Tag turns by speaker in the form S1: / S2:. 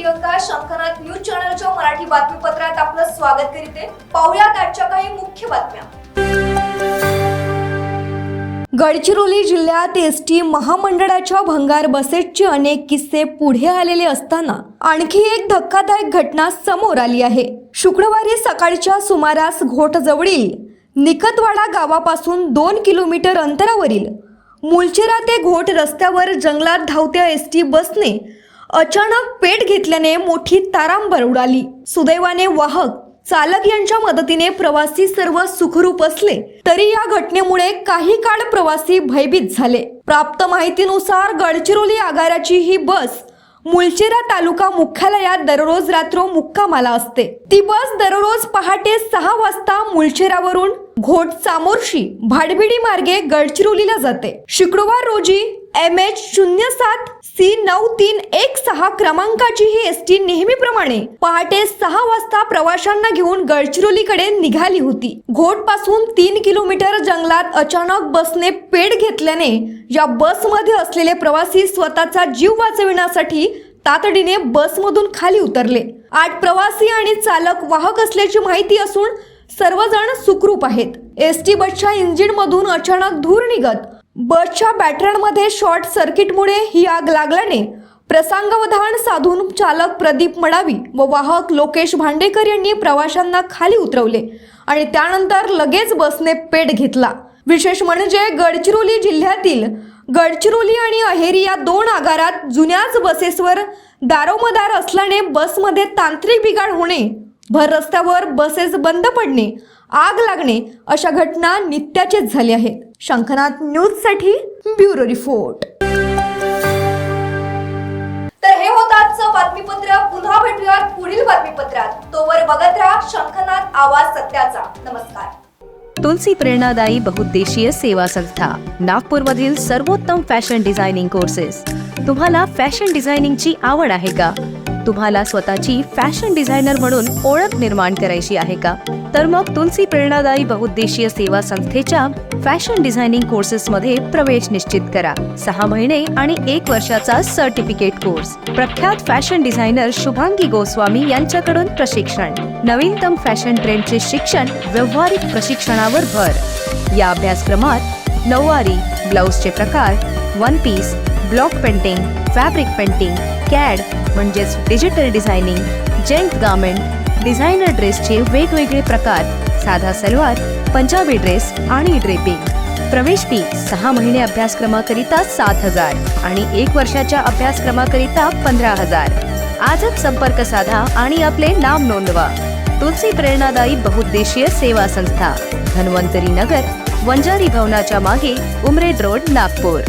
S1: Priyanka Shankhnath news चॅनलच्या मराठी बातमीपत्रात आपलं स्वागत करीते. पाहुयात आजच्या काही मुख्य बातम्या. गडचिरोली जिल्ह्यात एस टी महामंडळाच्या भंगार बसेसचे अनेक किस्से पुढे आलेले असताना आणखी एक धक्कादायक घटना समोर आली आहे. शुक्रवारी सकाळच्या सुमारास घोटजवळील निकतवाडा गावापासून दोन किलोमीटर अंतरावरील मुलचेरा ते घोट रस्त्यावर जंगलात धावत्या एस टी बसने अचानक पेट घेतल्याने मोठी तारांबर उडाली. सुदैवाने वाहक चालक यांच्या मदतीने प्रवासी सर्व सुखरूप असले तरी या घटनेमुळे काही काळ प्रवासी भयभीत झाले. प्राप्त माहितीनुसार गडचिरोली आगाराची ही बस मुलचेरा तालुका मुख्यालयात दररोज रात्र मुक्कामाला असते. ती बस दररोज पहाटे सहा वाजता मुलचेरावरून घोट चामोर्शी भाडबिडी मार्गे गडचिरोलीला जाते. शुक्रवार रोजी एम एच शून्य सात सी नऊ तीन एक सहा क्रमांकाची ही एस टी नेहमीप्रमाणे पहाटे सहा वाजता प्रवाशांना घेऊन गडचिरोलीकडे निघाली होती. घोटपासून तीन किलोमीटर जंगलात अचानक बसने पेट घेतल्याने या बसमध्ये असलेले प्रवासी स्वतःचा जीव वाचविण्यासाठी तातडीने बसमधून खाली उतरले. आठ प्रवासी आणि चालक वाहक असल्याची माहिती असून सर्वजण सुखरूप आहेत. एस टी बसच्या इंजिन मधून अचानक धूर निघत बसच्या बॅटऱ्यांमध्ये शॉर्ट सर्किटमुळे ही आग लागल्याने प्रसंगावधान साधून चालक प्रदीप मडावी व वाहक लोकेश भांडेकर यांनी प्रवाशांना खाली उतरवले आणि त्यानंतर लगेच बसने पेट घेतला. विशेष म्हणजे गडचिरोली जिल्ह्यातील गडचिरोली आणि अहेरी या दोन आगारात जुन्याच बसेसवर दारोमदार असल्याने बसमध्ये तांत्रिक बिघाड होणे भर रस्त्यावर बसेस बंद पडणे आग लागणे अशा घटना नित्याचेच झाल्या आहेत. शंखनाथ न्यूजसाठी ब्युरो रिपोर्ट. तर हे होतं आजचं बातमीपत्र. पुन्हा भेटूयात पुढील बातमीपत्रात. तोवर बघत राहा शंखनाथ आवाज सत्याचा. नमस्कार.
S2: तुलसी प्रेरणादायी बहुउद्देशीय सेवा संस्था नागपूरमधील सर्वोत्तम फॅशन डिझायनिंग कोर्सेस. तुम्हाला फॅशन डिझायनिंगची आवड आहे का? तुम्हाला स्वतःची फॅशन डिझायनर म्हणून ओळख निर्माण करायची आहे का? तर मग तुलसी प्रेरणादायी बहुउद्देशीय सेवा संस्थेच्या फॅशन डिझायनिंग कोर्सेसमध्ये प्रवेश निश्चित करा. सहा महिने आणि एक वर्षाचा सर्टिफिकेट कोर्स. प्रख्यात फॅशन डिझायनर शुभांगी गोस्वामी यांच्याकडून प्रशिक्षण. नवीनतम फॅशन ट्रेंडचे शिक्षण व्यवहारिक प्रशिक्षणावर भर. या अभ्यासक्रमात नऊवारी ब्लाऊजचे प्रकार one piece block painting fabric painting CAD म्हणजेच digital designing gent garment designer ड्रेसचे वेगवेगळे प्रकार साधा सलवार पंजाबी ड्रेस आणि ड्रेपिंग. प्रवेश फी सहा महिने अभ्यासक्रमाकरिता सात हजार आणि एक वर्षाच्या अभ्यासक्रमाकरिता पंधरा हजार. आजच संपर्क साधा आणि आपले नाव नोंदवा. तुलसी प्रेरणादायी बहुउद्देशीय सेवा संस्था धन्वंतरी नगर वंजारी भवनाच्या मागे उमरेड रोड नागपूर.